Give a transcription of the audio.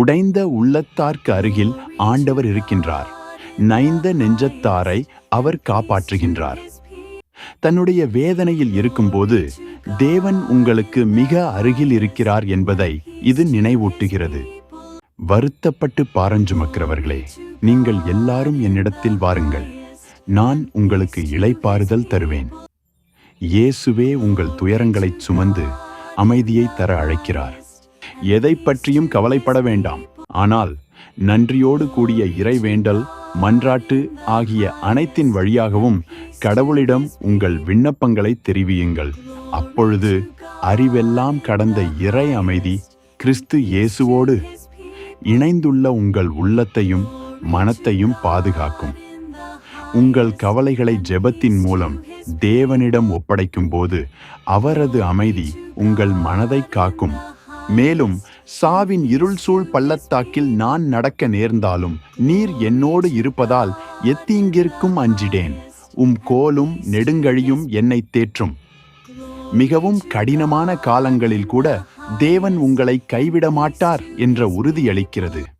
உடைந்த உள்ளத்தார்க்கு அருகில் ஆண்டவர் இருக்கின்றார். நைந்த நெஞ்சத்தாரை அவர் காப்பாற்றுகின்றார். தன்னுடைய வேதனையில் இருக்கும்போது தேவன் உங்களுக்கு மிக அருகில் இருக்கிறார் என்பதை இது நினைவூட்டுகிறது. வருத்தப்பட்டு பாரஞ்சுமக்கிறவர்களே நீங்கள் எல்லாரும் என்னிடத்தில் வாருங்கள். நான் உங்களுக்கு இளைப்பாறுதல் தருவேன். இயேசுவே உங்கள் துயரங்களைச் சுமந்து அமைதியை தர அழைக்கிறார். எதை பற்றியும் கவலைப்பட வேண்டாம். ஆனால் நன்றியோடு கூடிய இறைவேண்டல் மன்றாட்டு ஆகிய அனைத்தின் வழியாகவும் கடவுளிடம் உங்கள் விண்ணப்பங்களை தெரிவியுங்கள். அப்பொழுது அறிவெல்லாம் கடந்த இறை அமைதி கிறிஸ்து இயேசுவோடு இணைந்துள்ள உங்கள் உள்ளத்தையும் மனத்தையும் பாதுகாக்கும். உங்கள் கவலைகளை ஜெபத்தின் மூலம் தேவனிடம் ஒப்படைக்கும் போது அவரது அமைதி உங்கள் மனதை காக்கும். மேலும் சாவின் இருள் சூழ் பள்ளத்தாக்கில் நான் நடக்க நேர்ந்தாலும் நீர் என்னோடு இருப்பதால் எத்தீங்கிற்கும் அஞ்சிடேன் உம் கோலும் நெடுங்கழியும் என்னை தேற்றும். மிகவும் கடினமான காலங்களில் கூட தேவன் உங்களை கைவிட மாட்டார் என்ற உறுதியளிக்கிறது.